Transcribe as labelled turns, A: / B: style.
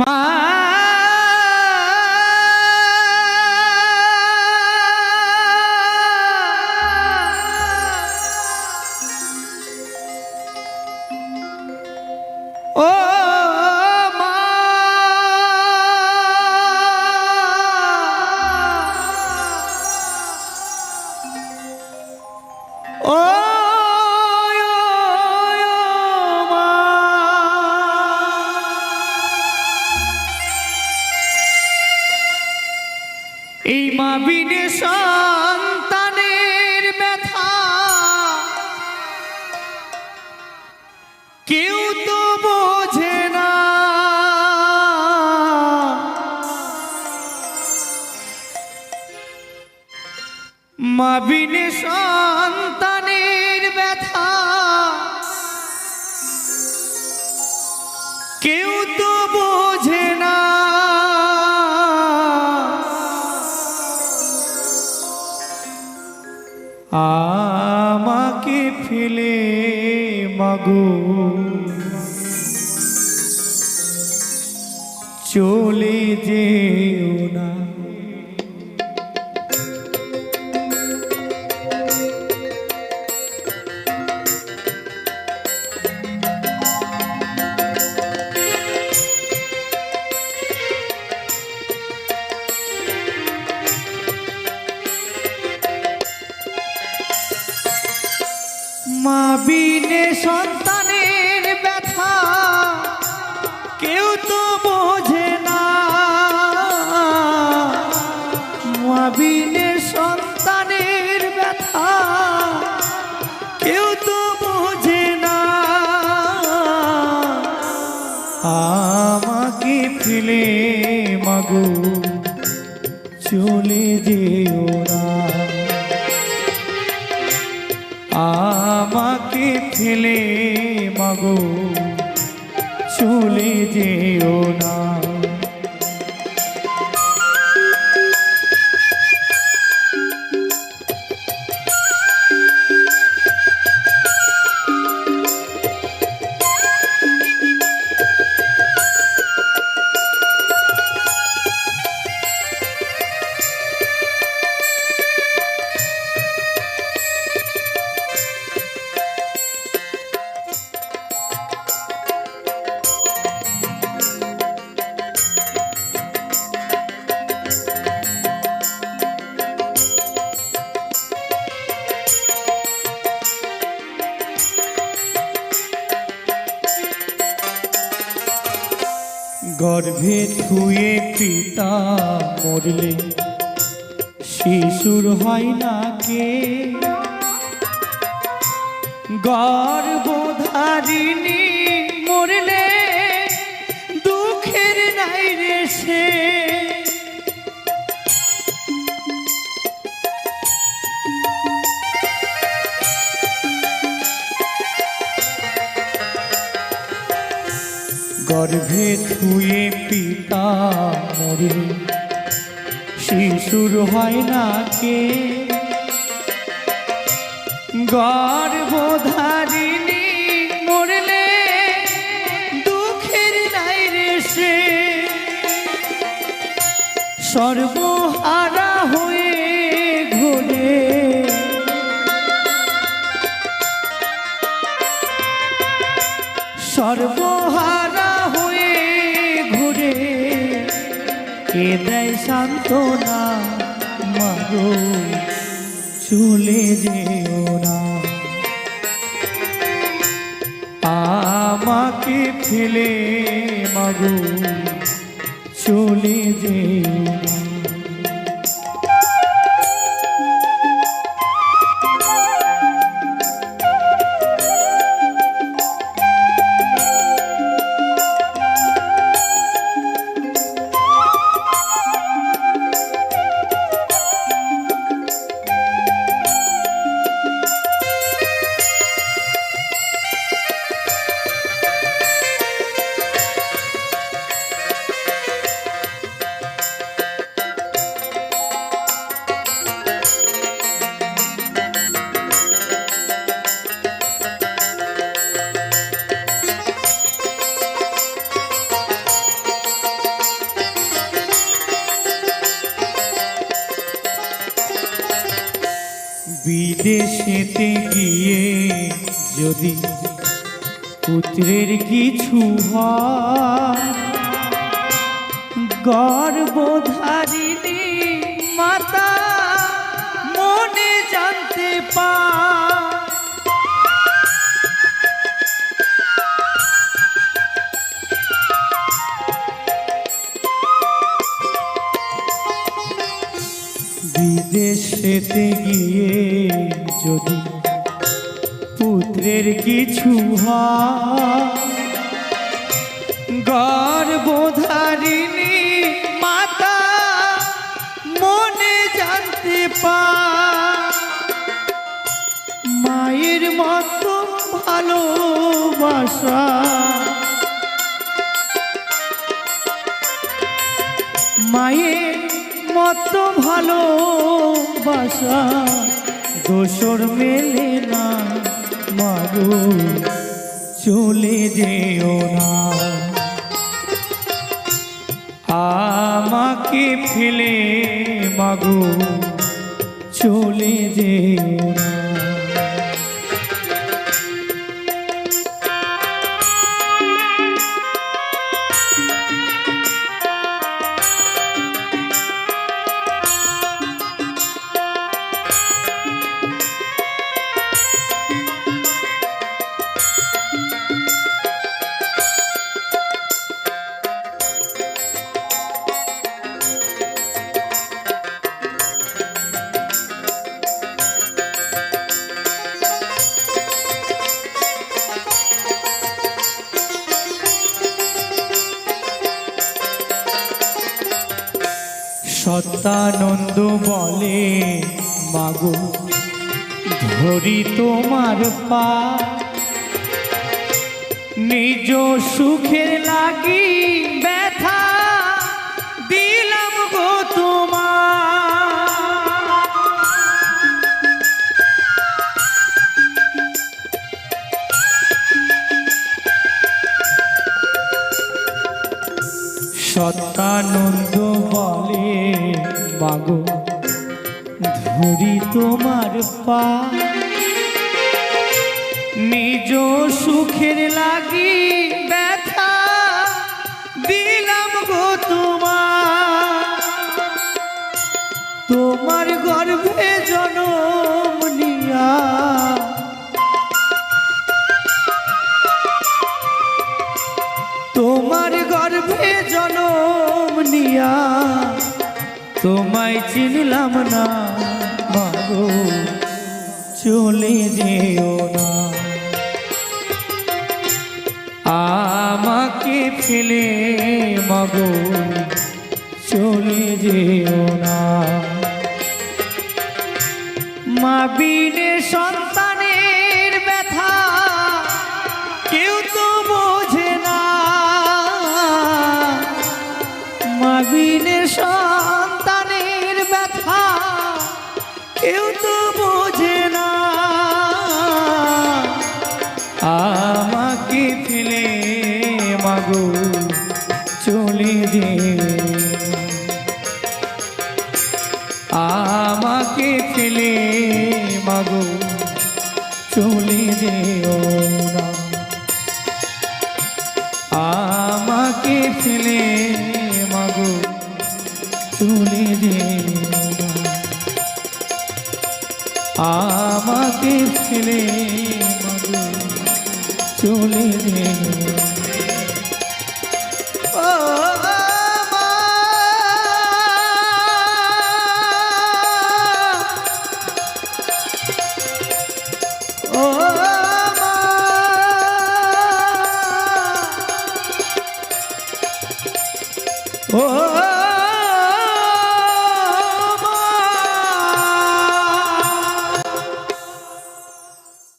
A: মা বিনে সন্তানের ব্যথা। কেউ তো বোঝে না। মা বিনে সন্তানের আমাকে ফেলে মাগো। চলে যেও। আমাকে ফেলে মাগো চলে যেও না। আমাকে ফেলে মাগো চলে যেও না। গর্ভে থুয়ে পিতা মরলে শিশুর হয় না কে? গর্ভধারিণী মরলে থুয়ে পিতা মরে শিশুর হয় না কে? গর্বধারিণী মরলে দুঃখের নাই রে সে। সর্বহারা সান্ত্বনা মাগো চলে যেও না। আমাকে ফেলে মাগো চলে যেও না। বিদেশেতে গিয়ে যদি পুত্রের কিছু হয় গর্ভধারিণী কিছু গর্ভধারিণী মাতা মনে পায়। মায়ের মতো ভালোবাসা। মায়ের মতো ভালোবাসা। মেলে না। মাগো চলে যেও না। আমাকে ফেলে মাগো চলে যেও না। সত্যানন্দ বলে মাগো ধরি তোমার পা। নিজ সুখের লাগি ব্যথা সত্যানন্দ বলে, মাগো, ধরি তোমার পা। নিজ সুখের লাগি ব্যথা দিলাম গো তোমার। তোমার গর্ভে তোমায় চিনলাম না, মাগো, চলে যেও না। আমাকে ফেলে, মাগো, চলে যেও না। মা বিনে সন্তানের চলে যে আমাকে ফেলে মাগো, চলে যেও আমাকে ফেলে মাগো, চলে যেও আমাকে ফেলে মাগো, চলে যেও